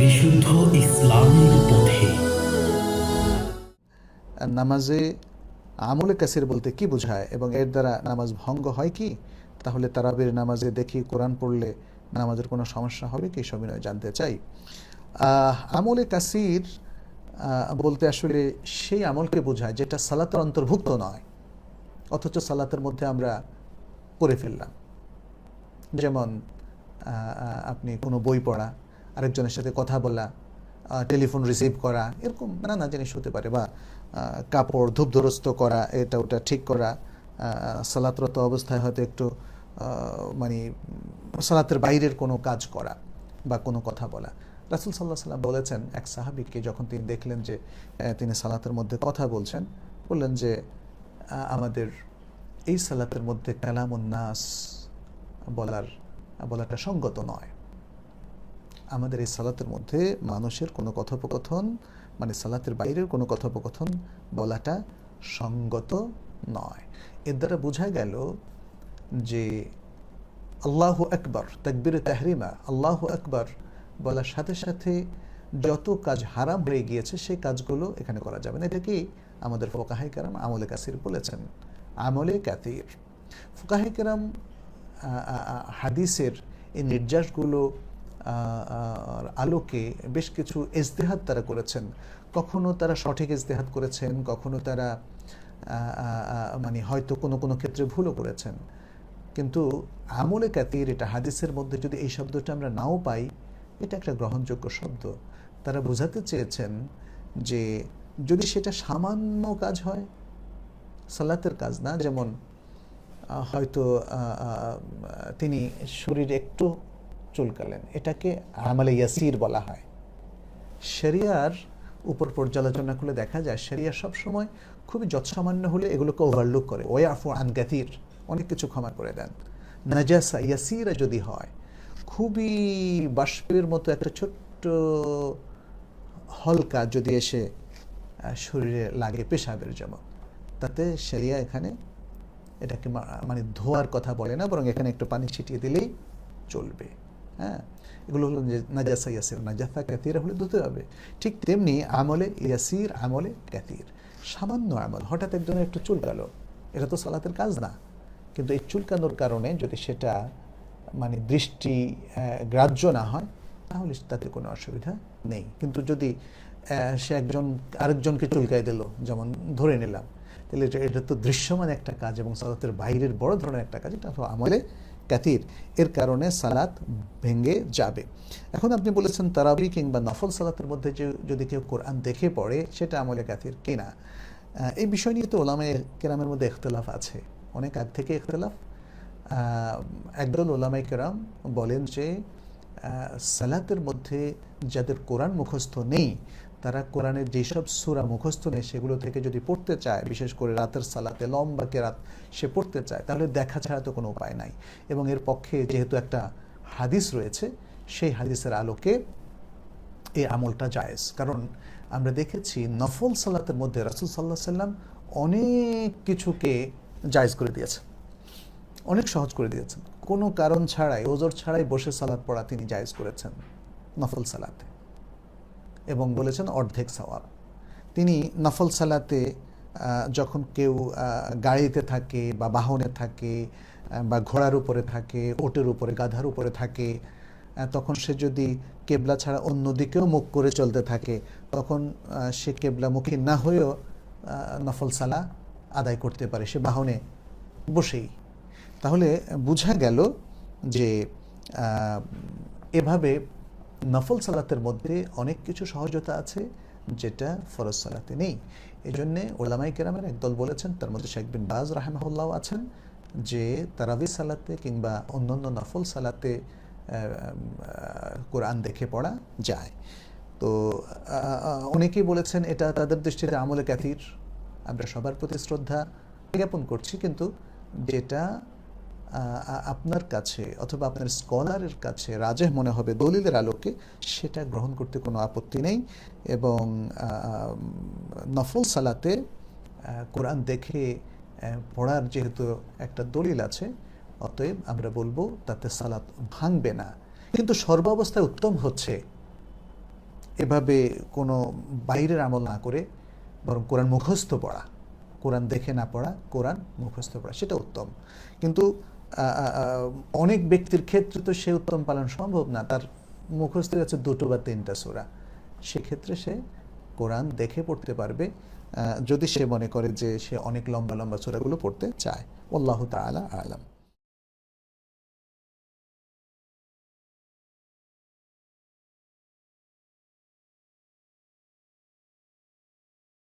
বিশুদ্ধ ইসলামের পথে। নামাজে আমলে কাসির বলতে কি বোঝায় এবং এর দ্বারা নামাজ ভঙ্গ হয় কি? তাহলে তারাবির নামাজে দেখি কোরআন পড়লে নামাজের কোনো সমস্যা হবে কি? সব জানতে চাই। আমলে কাসির বলতে আসলে সেই আমলকে বোঝায় যেটা সালাতের অন্তর্ভুক্ত নয়, অথচ সালাতের মধ্যে আমরা করে ফেললাম। যেমন আপনি কোনো বই পড়া, আরেকজনের সাথে কথা বলা টেলিফোন রিসিভ করা, এরকম নানা জিনিস হতে পারে বা কাপড় ধূপধরস্ত করা, এটা ওটা ঠিক করা সালাতরত অবস্থায় হয়তো একটু মানে সালাতের বাইরের কোনো কাজ করা বা কোনো কথা বলা। রাসুল সাল্লাহ সাল্লাম বলেছেন, এক সাহাবিককে যখন তিনি দেখলেন যে তিনি সালাতের মধ্যে কথা বলছেন, বললেন যে আমাদের এই সালাতের মধ্যে কালামুন নাস বলার বলাটা সঙ্গত নয়। আমাদের এই সালাতের মধ্যে মানুষের কোনো কথোপকথন মানে সালাতের বাইরের কোনো কথোপকথন বলাটা সঙ্গত নয়। এর দ্বারা বোঝা গেল যে আল্লাহ আকবর, তাকবির তাহরিমা, আল্লাহ আকবর বলার সাথে সাথে যত কাজ হারাম হয়ে গিয়েছে সেই কাজগুলো এখানে করা যাবে না। এটাকে আমাদের ফোকাহাই কারাম আমলে কাসির বলেছেন? আমলে কাতির ফোকাহাই কারাম হাদিসের এই নির্যাসগুলো আলোকে বেশ কিছু ইজতেহাদ তারা করেছেন। কখনো তারা সঠিক ইজতেহাদ করেছেন, কখনো তারা মানে হয়তো কোনো কোনো ক্ষেত্রে ভুলও করেছেন। কিন্তু আমলে কাতির এটা হাদিসের মধ্যে যদি এই শব্দটা আমরা নাও পাই, এটা একটা গ্রহণযোগ্য শব্দ। তারা বোঝাতে চেয়েছেন যে যদি সেটা সামান্য কাজ হয়, সালাতের কাজ না, যেমন হয়তো তিনি শরীরে একটু চুলকালেন। এটাকে আমলে ইয়াসির বলা হয়। শরিয়ার উপর পর্যালোচনা করলে দেখা যায়, শরিয়া সবসময় খুবই যৎসামান্য হলে এগুলোকে ওভারলুক করে। ওয়াফু আনগাতির অনেক কিছু ক্ষমা করে দেন। নাজাসা ইয়াসিরা যদি হয়, খুবই বাষ্পের মতো একটা ছোট্ট হলকা যদি এসে শরীরে লাগে পেশাবের যেমন, তাতে শরিয়া এখানে এটাকে মানে ধোয়ার কথা বলে না, বরং এখানে একটু পানি ছিটিয়ে দিলেই চলবে। হ্যাঁ? এগুলো হলো নাজাসা ইয়াসির, নাজাসা ক্যাতির হলে ধুতে হবে। ঠিক তেমনি আমলে ইয়াসির, আমলে ক্যাতির সামান্য আমল, হঠাৎ একজনের একটু চুল গেল, এটা তো সালাতের কাজ না। কিন্তু এই চুলকানোর কারণে যদি সেটা মানে দৃষ্টি গ্রাহ্য না হয়, তাহলে তাতে কোনো অসুবিধা নেই। কিন্তু যদি সে একজন, আরেকজনকে চুলকাই দিল, যেমন ধরে নিলাম তাহলে এটা এটা তো দৃশ্যমান একটা কাজ এবং সালাতের বাইরের বড় ধরনের একটা কাজ এটা আমলে কাতির। এর কারণে সালাত ভেঙে যাবে। এখন আপনি বলেছেন তারাবি কিংবা নফল সালাতের মধ্যে যে যদি কেউ কোরআন দেখে পড়ে সেটা আমলে কাতির কিনা? এই বিষয় নিয়ে তো ওলামে কেরামের মধ্যে ইখতলাফ আছে। অনেক আগ থেকে ইখতলাফ। আহ, একদল ওলামাই কেরাম বলেন যে সালাতের মধ্যে যাদের কোরআন মুখস্থ নেই, তারা কোরআনের যেসব সুরা মুখস্থ নেই, সেগুলো থেকে যদি পড়তে চায়, বিশেষ করে রাতের সালাতে, লম্বা কেরাত সে পড়তে চায়, তাহলে দেখা ছাড়া তো কোনো উপায় নাই। এবং এর পক্ষে যেহেতু একটা হাদিস রয়েছে, সেই হাদিসের আলোকে এই আমলটা জায়েজ। কারণ আমরা দেখেছি নফল সালাতের মধ্যে রাসুল সাল্লাহ সাল্লাম অনেক কিছুকে জায়েজ করে দিয়েছেন। অনেক সহজ করে দিয়েছেন। কোনো কারণ ছাড়াই, ওজোর ছাড়াই বসে সালাত পড়া তিনি জায়েজ করেছেন নফল সালাতে। এবং বলেছেন অর্ধেক সওয়াব। তিনি নফল সালাতে যখন কেউ গাড়িতে থাকে বা বাহনে থাকে বা ঘোড়ার উপরে থাকে, ওটের উপরে, গাধার উপরে থাকে তখন সে যদি কেবলা ছাড়া অন্য দিকেও মুখ করে চলতে থাকে, তখন সে কেবলামুখী না হয়েও নফল সালা আদায় করতে পারে। সে বাহনে বসেই তাহলে বোঝা গেল যে এভাবে নফল সালাতের মধ্যে অনেক কিছু সহজতা আছে যেটা ফরজ সালাতে নেই। এই জন্যে ওলামাই কেরামের একদল বলেছেন, তার মধ্যে শেখ বিন বাজ রাহেমাহুল্লাহ আছেন, যে তারাবি সালাতে কিংবা অন্যান্য নফল সালাতে কোরআন দেখে পড়া যায়। তো অনেকেই বলেছেন এটা তাদের দৃষ্টিতে আমলে ক্যাথির আমরা সবার প্রতি শ্রদ্ধা জ্ঞাপন করছি, কিন্তু যেটা আপনার কাছে অথবা আপনার স্কলারের কাছে রাজেহ মনে হবে দলিলের আলোকে, সেটা গ্রহণ করতে কোনো আপত্তি নেই এবং নফল সালাতে কোরআন দেখে পড়ার যেহেতু একটা দলিল আছে, অতএব আমরা বলব তাতে সালাত ভাঙবে না। কিন্তু সর্বাবস্থায় উত্তম হচ্ছে এভাবে কোনো বাইরের আমল না করে বরং কোরআন মুখস্থ পড়া। কোরআন দেখে না পড়া, কোরআন মুখস্থ পড়া, সেটা উত্তম। কিন্তু অনেক ব্যক্তির ক্ষেত্রে তো সে উত্তম পালন সম্ভব না। তার মুখস্থ আছে দুটো বা তিনটা সোরা। সেক্ষেত্রে সে কোরআন দেখে পড়তে পারবে। যদি সে মনে করে যে সে অনেক লম্বা লম্বা সোরাগুলো পড়তে চায়। আল্লাহ তালা আলাম।